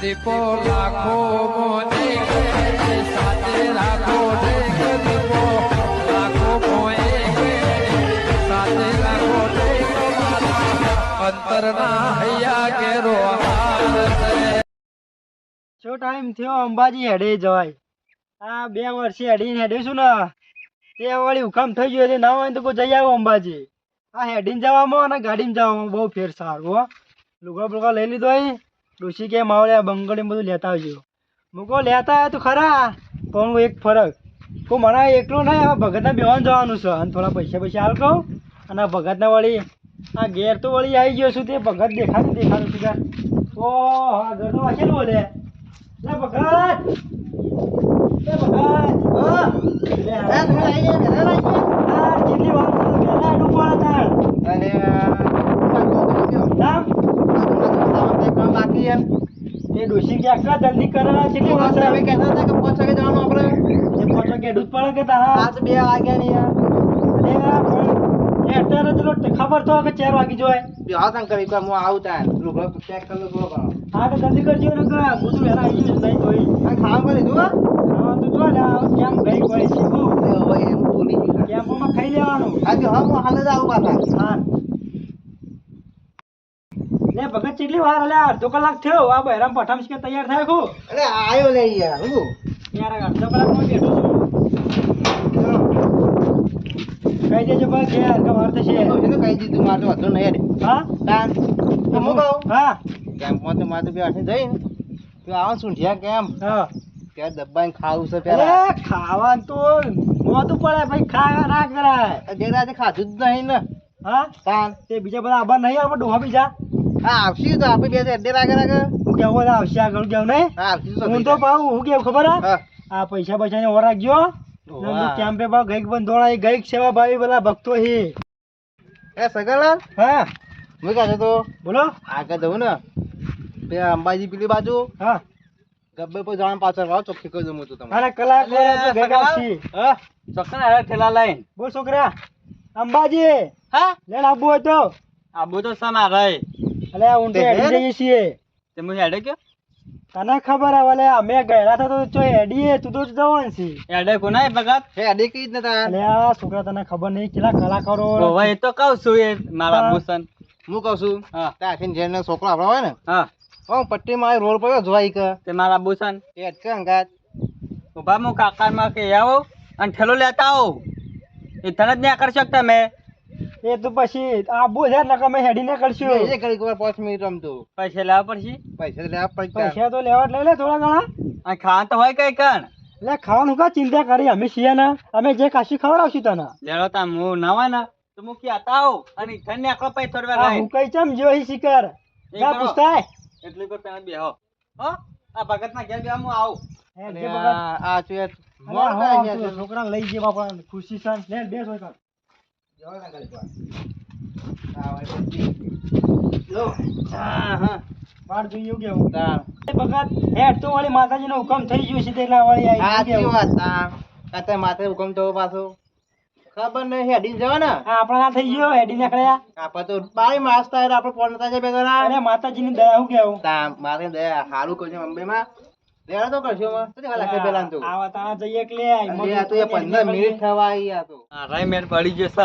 દીપો લાખો મોને સાથે રાખો દીપો. લાખો મોએ હાર ટાઈમ થયો, અંબાજી હેડે જવાય. આ બે વર્ષે હેડીને હેડીશું ને, તે વળી હુકમ થઈ ગયો એટલે ના હોય તો કોઈ જઈ આવો અંબાજી. આ હેડીને જવામાં અને ગાડીમાં જવામાં બહુ ફેર સારું, હો. લુગા બુગા લઈ લીધો અહીં. ડોશી કે માવડે બંગડી બધું લેતા આવજો. મૂકો લેતા આવ્યા તો ખરા પણ એક ફરક. કોઈ મને એકલો નહીં આ ભગતના બેવાન જવાનું છે. અને થોડા પૈસા પૈસા હાલ કહું અને આ ભગતના વળી આ ઘેર તો વળી આવી ગયો છું તે ભગત દેખાતું દેખાતું છું ત્યાં. ઓ હા ઘર તો વાંચેલું બોલે લે. ભગત! લે ભગત! હા. લે હા તમે આવી ગયા. ઘરે આવી ગયા હા કેટલી વાર થયો વહેલા આડું પડે તાણ નામ એ ડોશી કે આટલા જલ્દી કરે કેટલી વાર થયો? એ પાંચ વાગે દૂધ પડે કે તારા? અરે આ પણ એ અત્યારે તો લો- ખબર તો કે ચાર વાગી જોય હા તો જલ્દી કરજો ને કે હું તો વહેલા આવી છું નહીં તોય ખાવાનું તો જો ને આ કેમ ગઈ કોઈ છે હું? કેમ્પોમાં ખાઈ લેવાનું? હા લે ભગત કેટલી વાર અલ્યા અડધો કલાક થયો. આ બહેરામ પઠામ કે તૈયાર થાય ખુ. યાર અડધો કલાકમાં બેઠો છું. કહી દેજો ભાઈ ઘેર કે વાર થશે. હા તો હું? કહું? હા. હા. ત્યાં દબાઈને ખાવું છે પેલા. અરે ખાવાનું તો મોઢું પડે ભાઈ ખાવા ના કરાય જે રાતે ખાધું જ નહીં ને. હા? તાન. તે બીજા બધા આભાર નહીં આપણે ડોહા બીજા. હા આવશે તો આપણે બે અડધે રાગે રાગે હું આવશે આગળ કેવું નહીં? હા આવશે તો હું તો પાઉં હું કેવું ખબર હા? હા. આ પૈસા પૈસા ને ઓરા ગયો કેમ્પે ભાવ ગઈક બંધોળા ગઈક સેવા ભાવી બધા ભક્તો હી. એ સગનલાલ હા. હું કહે તો? બોલો. આગળ જવું ને. બે અંબાજી પેલી બાજુ? હા. ગબ્બે પર જવાનું પાછળ વાવ ચોખ્ખી કરી દઉં હું તો તમને. કલાક હા? ચોખ્ખા ને ઠેલા લઈને. બોલ છોકરા. અંબાજી. હા? લેણ આબુ હતો તો. આબુ તો સના રહે? અલે તે હેડી? જઈએ છીએ. તે હું હેડે કે તને ખબર હે વલે અમે ગયેલા હતા તો ચો હેડીએ તું તો જવાન છે. હેડે કોના ભગત? હેડે કઈ ને નતા અલે આ છોકરા તને ખબર નહીં કેટલા કલાકારો ઓવા એ તો કહું છું એ મારા. ભૂષણ હું કહું છું હા. ત્યાં આખીને જેને છોકરો આપણો હોય ને? હા. ઓ પટ્ટી માં રોડ પડ્યો જોઈ કે તે મારા ભૂષણ એ અટકે અંગાત. ઊભા મો કાકા માં કે આવો અને ઠેલો લેતા આવો. એ તને જ નહીં આકર્ષક તમે એ તો પછી આબુ છે ને અમે હેડીને કરશું. એ કરી ખબર પાંચ મિનિટ રમતું પૈસા લેવા પડશે? પૈસા લેવા પડશે પૈસા તો લેવા જ લઈ લે થોડા ઘણા. ખાવાનું તો હોય કઈ કણ? એટલે ખાવાનું કા ચિંતા કરી? અમે છીએ ને અમે જે કાશી ખવડાવશું તને. લેડો તા હું ના તો હું કહેતા આવું અને ઘર ને આખો પૈસા થોડી વાર આ રહે હું કઈ ચમ જોઈ હી શિકર જા પૂછતાય. એટલે કો પેલા બેહો. હો? આ ભગત ના ઘેર બેહો હું આવું. જે આ આ ચુએ અરે થાય છે. તો લઈ જવા પણ ખુશી છે. લે બે સોય માતાજીનો હુકમ થઈ ગયો છે તે માથે હુકમ થયો પાછો ખબર નહીં હેડી જવા ને આપણા થઈ ગયો હેડી નીકળ્યા આપડે તો બાય એટલે જાય ભેગા ના. દયા હું કેવું મારે દયા હારું કરજો મુંબઈમાં લેવા તો કરશો માં કેટલી વાર લાગશે પેલા તો. આવા તા જઈએ એટલે અરે આ તો એ પંદર મિનિટ થવા આવી આ તો. આ રાય મેળ પડી જશે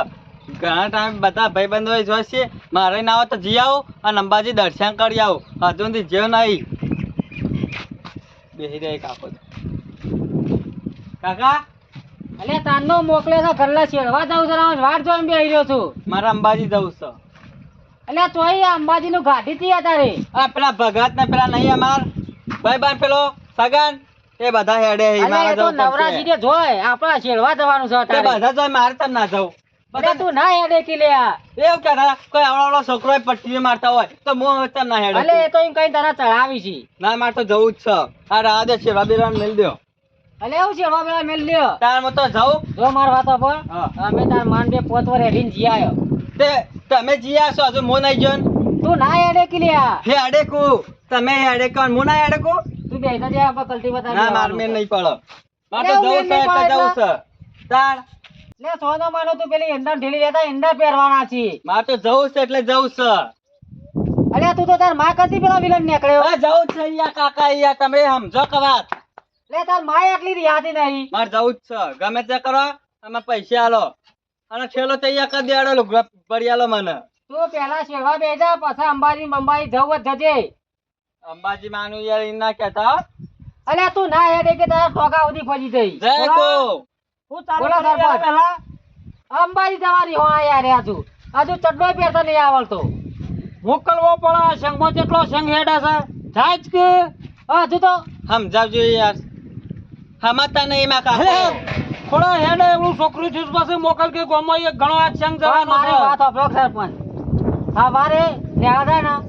ઘણા ટાઈમ બધા ભાઈબંધો જોશે મારે ના આવે તો જી આવો અને અંબાજી દર્શન કરી આવો. હજુ સુધી જેવ નહીં. બેસી રહે કાકો કાકા? અલે તાનનો મોકલે છે ઘરલા છેડવા જાઉં છે વાટ જોઈને બેહી રહ્યો છું. મારે અંબાજી જવું છે. અલે તોય અંબાજી નું ગાડી થી તારે? આ પેલા ભગત ને પેલા નહીં અમાર. ભાઈ બાર પેલો. સગન એ બધા હેડે મારા તો જવું ને જોય આપણા છેડવા જવાનું છે તે બધા જોઈ મારે તો ના જવું. બધા તું ના હેડે કે લે આ. એવું કહેતા કોઈ આવડો આવડો છોકરો પટ્ટી મારતા હોય તો હું તો ના હેડે અલે એ તો એમ કઈ તને ચડાવી છે. ના મારે તો જવું જ છે. આ રાહ દે છે રબીરામ મેલ દો અલે એવું છેડવા પેલા મેલ લ્યો તારમાં તો જાઉં. જો માર વાતો પર હા. અમે તાર માન બે પોત વર હેડીને જી આયો. તે તમે જીયા છો હજુ મો નઈ જોન તું ના હેડે કે લે આ. હે અડે કુ? તમે હેડે કોણ મુ ના હેડે કુ? તું બેઠો છે આપણે કલ્ટી બતાવી ના માર મેં નહીં પડો. માર તો જવું છે એટલે જવું છે. તાર લે સોનો માનો તું પેલી એંડા ઢીલી લેતા એંડા પહેરવાના છે. માર તો જવું છે એટલે જવું છે. અરે તું તો તારમાં કદી પેલા વિલન નીકળ્યો. અરે જવું છે યાર કાકા યાર તમે સમજો કે વાત. લે તારમાં એકલી રિહાતી નહીં. મારે જવું જ છે. ગમે તે કરો અમે પૈસા આલો. અને છેલ્લો તૈયાર કરી લુગડા ભરી આલો મને. તું પેલા શેરવા બેજા પછી અંબાજી બંબાઈ જવું જ જજે. અંબાજી માનું યાર ઈ ના કહેતા અલે તું ના હેડે કે તારા ટોકા ઉધી ફજી જઈ જય કો હું તારો બોલા સરપંચ. પેલા અંબાજી જવાની હો યાર આજુ હજુ ચડ્ડો પહેરતો નહીં આવડતો. મોકલવો પડે સંઘમાં જેટલો સંગ હેડે છે? જાય જ કે હજુ તો. સમજાવજો યાર. સમજતા નહીં માં કાકા. થોડા હેડે એવું છોકરું છું પાસે મોકલ કે ગોમાં એક ઘણો આ સંઘ જવાનો મારી વાત સરપંચ. સવારે ન્યાદા ના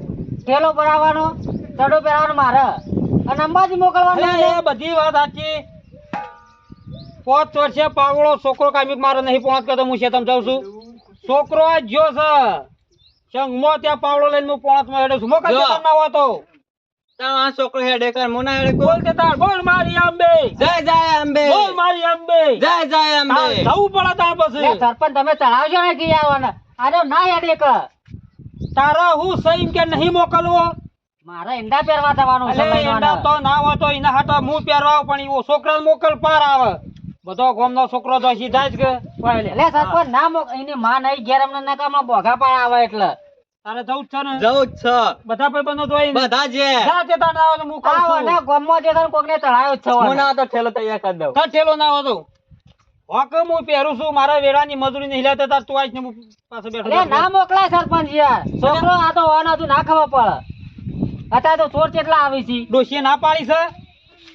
ઠેલો ભરાવાનો ચડો પહેરવાનો મારે. અને અંબાજી મોકલવાનો એ બધી વાત સાચી. પોત વર્ષે પાવળો છોકરો કામિક મારો નહીં પહોંચ કરતો હું શેતમ જાઉં છું. છોકરો આ જો છે. સંઘમાં ત્યાં પાવળો લઈને હું પહોંચમાં હેડું છું. મોકલ ના હોય તો. આ છોકરો હેડે કર હું હેડે બોલ તે તાર બોલ મારી અંબે જય જય અંબે બોલ મારી અંબે જય જય અંબે જવું પડે તાર પછી. સરપંચ તમે ચડાવજો ને કે આવવાના? અરે ના હેડે કર. તારા હું સહીમ કે નહીં મોકલવો? મારા ઈંડા પહેરવા જવાનું છે ઈંડા તો ના હોય તો એના હાટો હું પહેરવા પણ એવો છોકરા મોકલ પાર આવે. બધો ગામનો છોકરો તો સીધા જ કે. લે સરપંચ ના મોક એની માં નહીં ઘેર અમને ના કામ બોઘા પાડ આવે એટલે. તારે જવું છે ને. જવું જ છે. બધા ભાઈબંધો જોઈ બધા જે જાતે તાર ના આવે તો હું કહું છું. ના ગામમાં જે તાર કોકને ચડાયો જ હું ના તો ઠેલો તૈયાર કરી દઉં. તાર ઠેલો ના હતો? હોક હું પહેરું છું મારા વેરાની મજૂરી નહીં લેતા તાર તું આજ બેઠો ના મોકલાય સરપંચ યાર. છોકરો આ તો હોવાનો તું ના ખબર પડે. અત્યારે તો ચોર કેટલા આવે છે? ડોશી ના પાડી છે?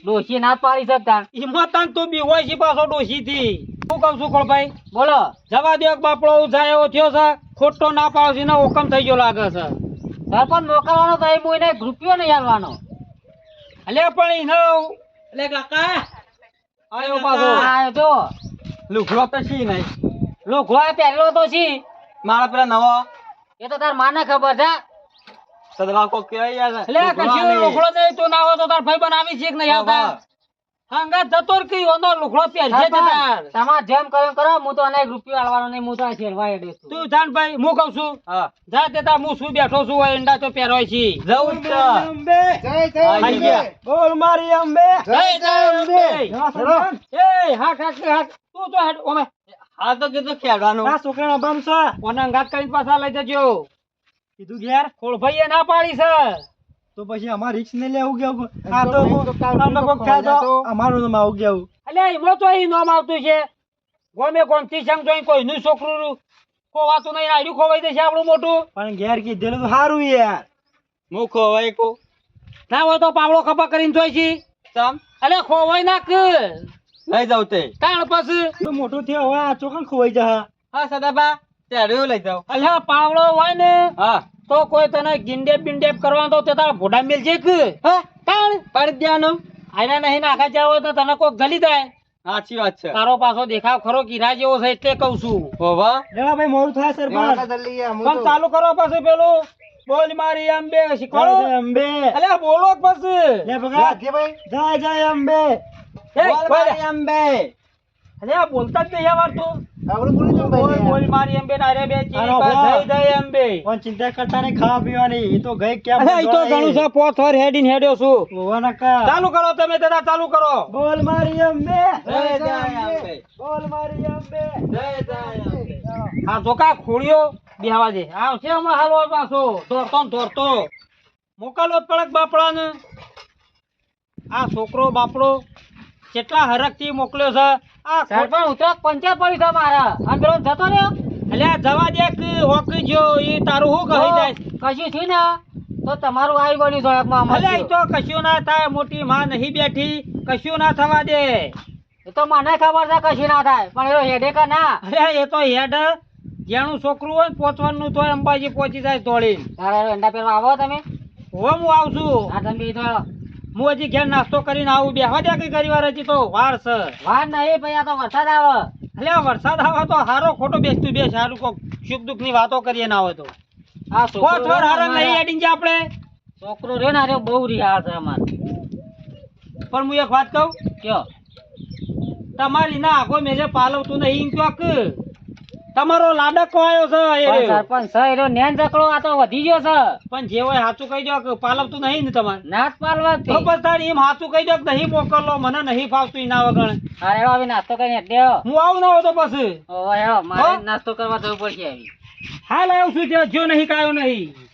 ડોશી ના પાડી શકતા હિંમત તાન તું બી હોય છે પાછો ડોશી થી શું કહું છું કોળભાઈ? બોલો. જવા દો બાપડો જાય એવો થયો છે. ખોટો ના પાડો છે ને હુકમ થઈ ગયો લાગે છે. સરપંચ મોકલવાનો તો એ મોઈને રૂપિયો નહીં આલવાનો અલે પણ એનો એટલે કાકા. આયો પાછો. આયો તો લુખલો તો છે નહીં. લુખલો પહેરેલો તો છે. મારા પેલા નવો. એ તો તાર માને ખબર છે. સદવા કો કહેવાય યાર એટલે કશું લુખડો નહીં તો ના હોય તો તાર ભાઈ બનાવી છે કે નહીં આવતા? હંગા જતો ર ઓનો લુખડો પહેરજે તે તાર. તમાર જેમ કરો કરો હું તો અનેક રૂપિયો આલવાનો નહીં હું તો આ શેરવા એડે છું. તું જાણ ભાઈ હું કહું છું. હા. જા તે તાર હું શું બેઠો છું હોય ઈંડા તો પહેરોય છે. જવું છે. અંબે. જય જય બોલ મારી અંબે. જય જય અંબે. એ હાક હાક હાક. તું તો હેડ ઓમે. આ તો કીધું ખેડવાનું. આ છોકરાનો બમ છે. ઓના અંગાત કરીને પાછા લઈ જજો. કીધું યાર ખોળભાઈએ ના પાડી છે. તો પછી અમાર રિક્સ ને લેવું ગયું આ તો અમે કોક થાય તો. અમારું નામ આવું? ગયું એટલે ઈમો તો ઈ નામ આવતું છે. ગોમે કોણ તીસંગ જોઈ કોઈનું છોકરું ખોવાતું નહીં આડું ખોવાઈ દેશે આપણું મોટું પણ ઘેર કીધેલું તો સારું યાર. હું ખોવાય કો ના હોય તો પાવડો ખપા કરીને જોઈ છી સમ અલે ખોવાઈ નાખ. લઈ જાવ તે. તાણ પછી. તો મોટું થયો હોય આ ચોખા ખોવાઈ જા હા સદાબા. ત્યારે લઈ જાવ અલ્યા પાવડો હોય ને હા. તો કોઈ તને ગિંડેપ બિંડેપ કરવાનો તો તે તારા ભોડા મેલ છે કે. હા તાણ. પાડી દેવાનું આના. નહીં નાખા જાવ તો તને કોક જલી જાય. સાચી વાત છે. તારો પાછો દેખાવ ખરો કીરા જેવો છે એટલે કઉ છું. હોવા ભાઈ મોડું થાય હું પણ. ચાલુ કરો પાછું પેલું. બોલ મારી અંબે શીખવાડો. અંબે. અલ્યા બોલો પછી. લે જય જય અંબે. બોલ. મારી અંબે. અલ્યા બોલતા જ નહીં યાર તો. આપણે બોલી દઉં બોલ ભાઈ બોલ મારી અંબે ના રે બે ચીરી હાલો, જઈ જઈ એમ બે. અંબે પણ ચિંતા કરતા ને ખાવા પીવાની. એ તો ગઈ કેમ અરે તો ઘણું છે પોત વાર હેડીને હેડ્યો છું. ઓવા કા ચાલુ કરો તમે તેના ચાલુ કરો. બોલ મારી અંબે જય જય અંબે બોલ મારી અંબે જય જય અંબે આ જોકા ખોળ્યો બેહવા દે. આવશે હમણાં હાલો પાછો. ધોરતો ને દોડતો મોકલો પડક બાપડાને. આ છોકરો બાપડો કેટલા હરખથી મોકલ્યો છે? આ સરપંચ ઉતરાક પંચર પડી છે મારા. અંદરો જતો રહ્યો? અલ્યા જવા દે કે હોકી જો એ તારું શું કહી જાય? કશું થયું ને? તો તમારું આવી બન્યું સડકમાં અલ્યા તો કશું ના થાય મોટી માં નહીં બેઠી. કશું ના થવા દે. એ તો મને ખબર છે કશું ના થાય પણ એ હેડે કા ના? અરે એ તો હેડ જેનું છોકરું હોય પોચવાનું પહોંચવાનું તો અંબાજી પહોંચી જાય દોડી તારા અંડા પેલા આવો તમે? હવે હું આવશું તમે તો હું હજી ઘેર નાસ્તો કરીને આવું બેહવા દે કઈ કરી વાર હજી તો. વાર છે. વાર નહીં ભાઈ આ તો વરસાદ આવે. એટલે વરસાદ આવે તો હારો ખોટો બેસતું બે સારું કોક સુખ દુઃખની વાતો કરીએ ના હોય તો. આ છોકરો હારો નહીં હેડીને જા આપણે. છોકરો રે ને અરે બહુ રિયા છે અમાર. પણ હું એક વાત કહું? કયો? તમારી ના આગો મેલે પાલવતું નહીં કયો તમારો લાડકો આવ્યો છે એ સરપંચ છે એનો નેન ચકડો આ તો વધી ગયો છે. પણ જે હોય સાચું કહી દો કે પાલવતું નહીં ને તમારે? ના પાલવા તો. બસ તાર એમ સાચું કહી દો કે નહીં મોકલો મને નહીં ફાવતું એના વગર. અરે હવે નાસ્તો કરીને દેવો હું આવું ના તો પછી. હેડો, મારે નાસ્તો કરવા જવું પડશે. હાલ આવ્યો છું જો નહીં કાયો નહીં.